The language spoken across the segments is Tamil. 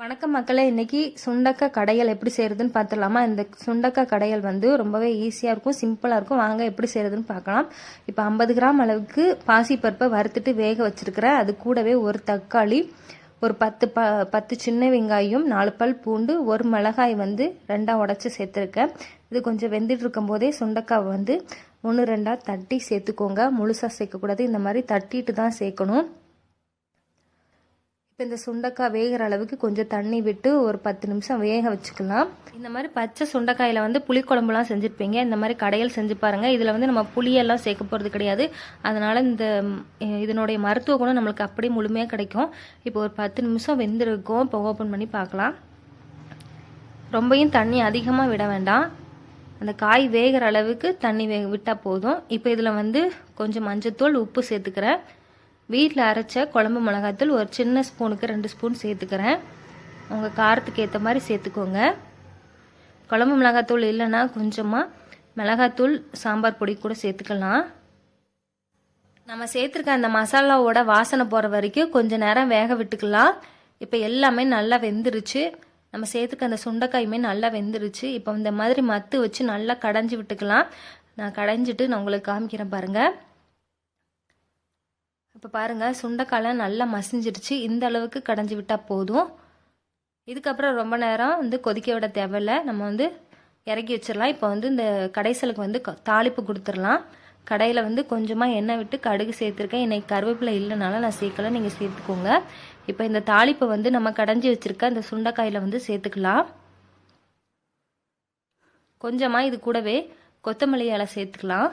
வணக்கம் மக்களே இன்னைக்கு சுண்டக்காய் கடையல் எப்படி செய்யறதுன்னு பார்த்துடலாமா இந்த சுண்டக்காய் கடையல் வந்து ரொம்பவே ஈஸியாக இருக்கும் சிம்பிளாக இருக்கும். வாங்க எப்படி செய்யறதுன்னு பார்க்கலாம் இப்போ ஐம்பது கிராம் அளவுக்கு பாசிப்பருப்பை வறுத்துட்டு வேக வச்சிருக்கிறேன் அது கூடவே ஒரு தக்காளி ஒரு பத்து ப பத்து சின்ன வெங்காயம் நாலு பல் பூண்டு ஒரு மிளகாய் வந்து ரெண்டாக உடச்சி சேர்த்துருக்கேன். இது கொஞ்சம் வெந்துட்டு இருக்கும் போதே சுண்டக்காய் வந்து ஒன்று ரெண்டாக தட்டி சேர்த்துக்கோங்க. முழுசாக சேர்க்கக்கூடாது. இந்த மாதிரி தட்டிட்டு தான் சேர்க்கணும். இப்போ இந்த சுண்டக்காய் வேகிற அளவுக்கு கொஞ்சம் தண்ணி விட்டு ஒரு பத்து நிமிஷம் வேக வச்சுக்கலாம். இந்த மாதிரி பச்சை சுண்டைக்காயில் வந்து புளிக்குழம்புலாம் செஞ்சுருப்பீங்க. இந்த மாதிரி கடையில் செஞ்சு பாருங்கள் இதில் வந்து நம்ம புளியெல்லாம் சேர்க்க போகிறது கிடையாது. அதனால் இந்த இதனுடைய மருத்துவ குணம் நம்மளுக்கு அப்படியே முழுமையாக கிடைக்கும். இப்போ ஒரு பத்து நிமிஷம் வெந்திருக்கும். இப்போ ஓப்பன் பண்ணி பார்க்கலாம். ரொம்பையும் தண்ணி அதிகமாக விட வேண்டாம். அந்த காய் வேகிற அளவுக்கு தண்ணி வே விட்டால் போதும். இப்போ இதில் வந்து கொஞ்சம் மஞ்சத்தூள் உப்பு சேர்த்துக்கிறேன். வீட்டில் அரைச்ச குழம்பு மிளகாத்தூள் ஒரு சின்ன ஸ்பூனுக்கு ரெண்டு ஸ்பூன் சேர்த்துக்கிறேன். உங்கள் காரத்துக்கு ஏற்ற மாதிரி சேர்த்துக்கோங்க. குழம்பு மிளகாத்தூள் இல்லைன்னா கொஞ்சமாக மிளகாத்தூள் சாம்பார் பொடி கூட சேர்த்துக்கலாம். நம்ம சேர்த்துருக்க அந்த மசாலாவோட வாசனை போகிற வரைக்கும் கொஞ்ச நேரம் வேக விட்டுக்கலாம். இப்போ எல்லாமே நல்லா வெந்துருச்சு. நம்ம சேர்த்துக்க அந்த சுண்டைக்காயுமே நல்லா வெந்துருச்சு. இப்போ இந்த மாதிரி மத்து வச்சு நல்லா கடைஞ்சி விட்டுக்கலாம். நான் கடைஞ்சிட்டு நான் உங்களுக்கு காமிக்கிறேன் பாருங்கள் இப்போ பாருங்கள் சுண்டைக்காலாம் நல்லா மசிஞ்சிருச்சு இந்த அளவுக்கு கடைஞ்சி விட்டால் போதும். இதுக்கப்புறம் ரொம்ப நேரம் வந்து கொதிக்க விட தேவையில்லை. நம்ம வந்து இறக்கி வச்சிடலாம். இப்போ வந்து இந்த கடைசலுக்கு வந்து க- தாளிப்பு கொடுத்துடலாம். கடையில் வந்து கொஞ்சமாக எண்ணெய் விட்டு கடுகு சேர்த்துருக்கேன். இன்றைக்கி கருவேப்பிலை இல்லைனால நான் சேர்க்கல. நீங்கள் சேர்த்துக்கோங்க. இப்போ இந்த தாளிப்பை வந்து நம்ம கடைஞ்சி வச்சிருக்க இந்த சுண்டைக்காயில் வந்து சேர்த்துக்கலாம். கொஞ்சமாக இது கூடவே கொத்தமல்லி இலை சேர்த்துக்கலாம்.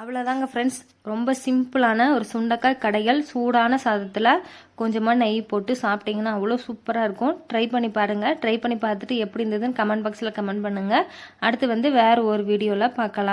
அவ்வளோதாங்க ஃப்ரெண்ட்ஸ் ரொம்ப சிம்பிளான ஒரு சுண்டக்காய் கடைகள் சூடான சாதத்தில் கொஞ்சமாக நெய் போட்டு சாப்பிட்டிங்கன்னா அவ்வளோ சூப்பராக இருக்கும். ட்ரை பண்ணி பாருங்கள் ட்ரை பண்ணி பார்த்துட்டு எப்படி இருந்ததுன்னு கமெண்ட் பாக்ஸில் கமெண்ட் பண்ணுங்கள் அடுத்து வந்து வேறு ஒரு வீடியோவில் பார்க்கலாம்.